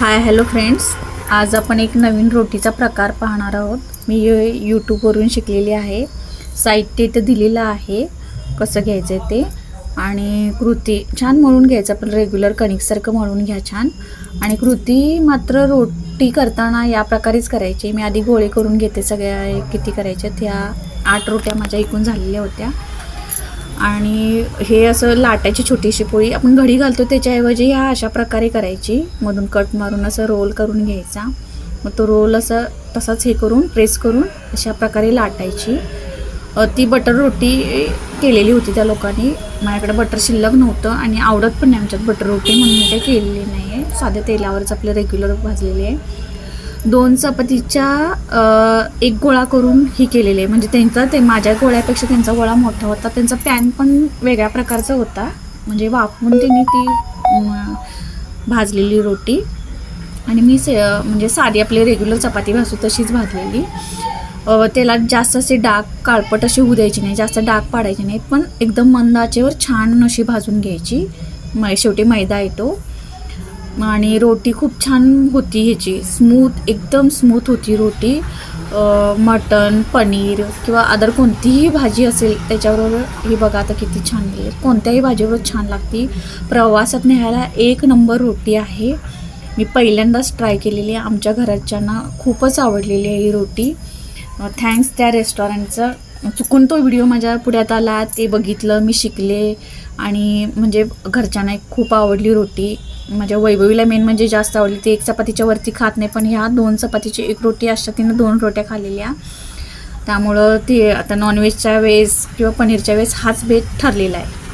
Hi hello friends. आज आपण एक नवीन रोटीचा प्रकार पाहणार आहोत. मी यूट्यूबवरून शिकलेली आहे. साहित्य इथं दिलेलं आहे. कसं घ्यायचं आहे ते? आणि कृती छान मळून घ्यायचं आपण रेग्युलर कणिकसारखं मळून घ्या छान. आणि कृती मात्र रोटी करताना या प्रकारेच करायची. मी आधी गोळे करून घेते सगळ्या किती करायच्या त्या आठ रोट्या माझ्या एकूण झालेल्या होत्या. आणि हे असं लाटायची छोटीशी पोळी आपण घडी घालतो त्याच्याऐवजी ह्या अशा प्रकारे करायची. मधून कट मारून असं रोल करून घ्यायचा. मग तो रोल असं तसाच हे करून प्रेस करून अशा प्रकारे लाटायची. ती बटर रोटी केलेली होती त्या लोकांनी. माझ्याकडे बटर शिल्लक नव्हतं आणि आवडत पण नाही आमच्यात बटर रोटी म्हणून मी काही केलेली नाही आहे साध्या तेलावरच आपले रेग्युलर भाजलेली. आहे दोन चपातीच्या एक गोळा करून ही केलेली. आहे म्हणजे त्यांचा ते माझ्या गोळ्यापेक्षा त्यांचा गोळा मोठा होता. त्यांचा पॅन पण वेगळ्या प्रकारचा होता. म्हणजे वाफवून त्यांनी ती भाजलेली रोटी. आणि मी से म्हणजे साधी आपली रेग्युलर चपाती भासू तशीच भाजलेली. त्याला जास्त असे डाग काळपट अशी होऊ द्यायची नाही. जास्त डाग पाडायचे नाहीत. पण एकदम मंदाचेवर छान अशी भाजून घ्यायची. मै शेवटी मैदा येतो. आणि रोटी खूप छान होती ह्याची. स्मूथ एकदम स्मूथ होती रोटी. मटण पनीर किंवा अदर कोणतीही भाजी असेल त्याच्याबरोबर ही बघा आता किती छान लागली कोणत्याही भाजीबरोबर छान लागते. प्रवासात न्यायला एक नंबर रोटी आहे. मी पहिल्यांदाच ट्राय केलेली आहे. आमच्या घरच्यांना खूपच आवडलेली आहे ही रोटी. थँक्स त्या रेस्टॉरंटचं चुकून तो व्हिडिओ माझ्या पुढ्यात आला ते बघितलं मी शिकले आणि म्हणजे घरच्यांना एक खूप आवडली रोटी. माझ्या वैभवीला मेन म्हणजे जास्त आवडली. ती एक चपातीच्या वरती खात नाही पण ह्या दोन चपातीची एक रोटी अशा तिनं दोन रोट्या खाल्लेल्या. त्यामुळं ते आता नॉनव्हेजच्या वेळेस किंवा पनीरच्या वेळेस हाच बेत ठरलेला आहे.